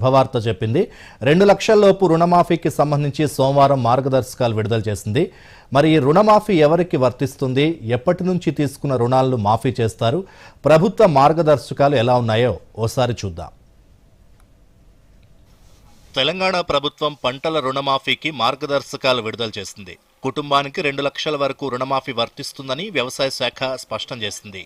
శుభవార్త చెప్పింది. రెండు లక్షల్లోపు రుణమాఫీకి సంబంధించి సోమవారం మార్గదర్శకాలు విడుదల చేసింది. మరి ఈ రుణమాఫీ ఎవరికి వర్తిస్తుంది? ఎప్పటి నుంచి తీసుకున్న రుణాలను మాఫీ చేస్తారు? ప్రభుత్వ మార్గదర్శకాలు ఎలా ఉన్నాయో ఓసారి చూద్దాం. తెలంగాణ ప్రభుత్వం పంటల రుణమాఫీకి మార్గదర్శకాలు విడుదల చేసింది. కుటుంబానికి రెండు లక్షల వరకు రుణమాఫీ వర్తిస్తుందని వ్యవసాయ శాఖ స్పష్టం చేసింది.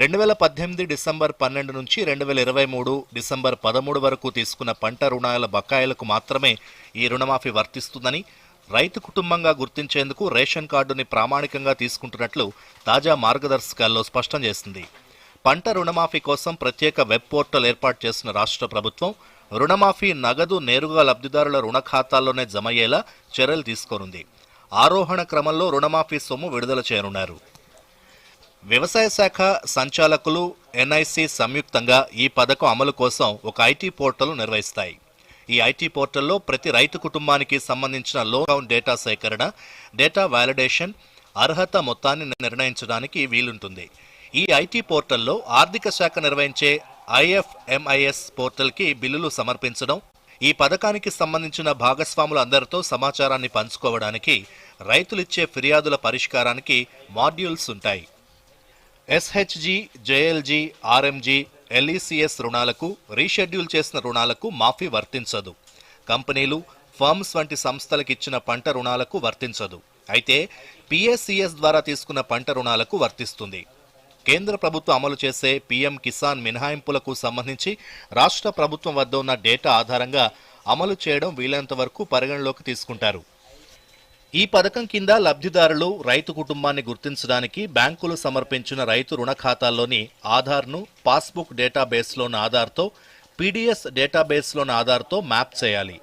రెండు వేల పద్దెనిమిది డిసెంబర్ పన్నెండు నుంచి రెండు వేల ఇరవై మూడు డిసెంబర్ పదమూడు వరకు తీసుకున్న పంట రుణాల బకాయిలకు మాత్రమే ఈ రుణమాఫీ వర్తిస్తుందని రైతు కుటుంబంగా గుర్తించేందుకు రేషన్ కార్డుని ప్రామాణికంగా తీసుకుంటున్నట్లు తాజా మార్గదర్శకాల్లో స్పష్టం చేసింది. పంట రుణమాఫీ కోసం ప్రత్యేక వెబ్ పోర్టల్ ఏర్పాటు చేసిన రాష్ట్ర ప్రభుత్వం రుణమాఫీ నగదు నేరుగా లబ్ధిదారుల రుణ ఖాతాల్లోనే జమయ్యేలా చర్యలు తీసుకోనుంది. ఆరోహణ క్రమంలో రుణమాఫీ సొమ్ము విడుదల చేయనున్నారు. వ్యవసాయ శాఖ సంచాలకులు ఎన్ఐసి సంయుక్తంగా ఈ పథకం అమలు కోసం ఒక ఐటీ పోర్టల్ నిర్వహిస్తాయి. ఈ ఐటీ పోర్టల్లో ప్రతి రైతు కుటుంబానికి సంబంధించిన లోన్ డేటా సేకరణ డేటా వ్యాలిడేషన్ అర్హత మొత్తాన్ని నిర్ణయించడానికి వీలుంటుంది. ఈ ఐటీ పోర్టల్లో ఆర్థిక శాఖ నిర్వహించే ఐఎఫ్ఎంఐఎస్ పోర్టల్కి బిల్లులు సమర్పించడం ఈ పథకానికి సంబంధించిన భాగస్వాముల అందరితో సమాచారాన్ని పంచుకోవడానికి రైతులిచ్చే ఫిర్యాదుల పరిష్కారానికి మాడ్యూల్స్ ఉంటాయి. ఎస్హెచ్జి జేఎల్జి ఆర్ఎంజి ఎల్ఈసిఎస్ రుణాలకు రీషెడ్యూల్ చేసిన రుణాలకు మాఫీ వర్తించదు. కంపెనీలు ఫర్మ్స్ వంటి సంస్థలకు ఇచ్చిన పంట రుణాలకు వర్తించదు. అయితే పిఎస్సిఎస్ ద్వారా తీసుకున్న పంట రుణాలకు వర్తిస్తుంది. కేంద్ర ప్రభుత్వం అమలు చేసే పీఎం కిసాన్ మినహాయింపులకు సంబంధించి రాష్ట్ర ప్రభుత్వం వద్ద ఉన్న డేటా ఆధారంగా అమలు చేయడం వీలైనంత వరకు పరిగణలోకి తీసుకుంటారు. ఈ పథకం కింద లబ్ధిదారులు రైతు కుటుంబాన్ని గుర్తించడానికి బ్యాంకులు సమర్పించిన రైతు రుణ ఖాతాల్లోని ఆధార్ను పాస్బుక్ డేటాబేస్లోని ఆధార్తో పీడీఎస్ డేటాబేస్లోని ఆధార్తో మ్యాప్ చేయాలి.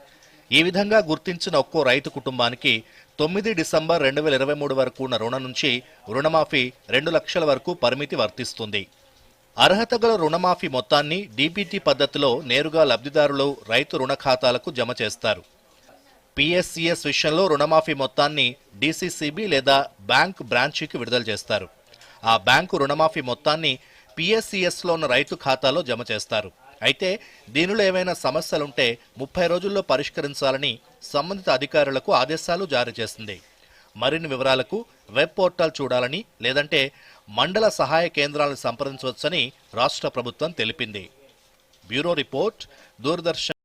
ఈ విధంగా గుర్తించిన ఒక్కో రైతు కుటుంబానికి తొమ్మిది డిసెంబర్ రెండు వేల ఇరవై మూడు వరకు ఉన్న రుణ నుంచి రుణమాఫీ రెండు లక్షల వరకు పరిమితి వర్తిస్తుంది. అర్హత గల రుణమాఫీ మొత్తాన్ని డీబీటీ పద్ధతిలో నేరుగా లబ్ధిదారులు రైతు రుణ ఖాతాలకు జమ చేస్తారు. పిఎస్సిఎస్ విషయంలో రుణమాఫీ మొత్తాన్ని డీసీసీబీ లేదా బ్యాంక్ బ్రాంచీకి విడుదల చేస్తారు. ఆ బ్యాంకు రుణమాఫీ మొత్తాన్ని పిఎస్సిఎస్లో ఉన్న రైతు ఖాతాలో జమ చేస్తారు. అయితే దీనిలో ఏవైనా సమస్యలుంటే ముప్పై రోజుల్లో పరిష్కరించాలని సంబంధిత అధికారులకు ఆదేశాలు జారీ చేసింది. మరిన్ని వివరాలకు వెబ్ పోర్టల్ చూడాలని లేదంటే మండల సహాయ కేంద్రాలను సంప్రదించవచ్చని రాష్ట్ర ప్రభుత్వం తెలిపింది. Bureau report Doordarshan.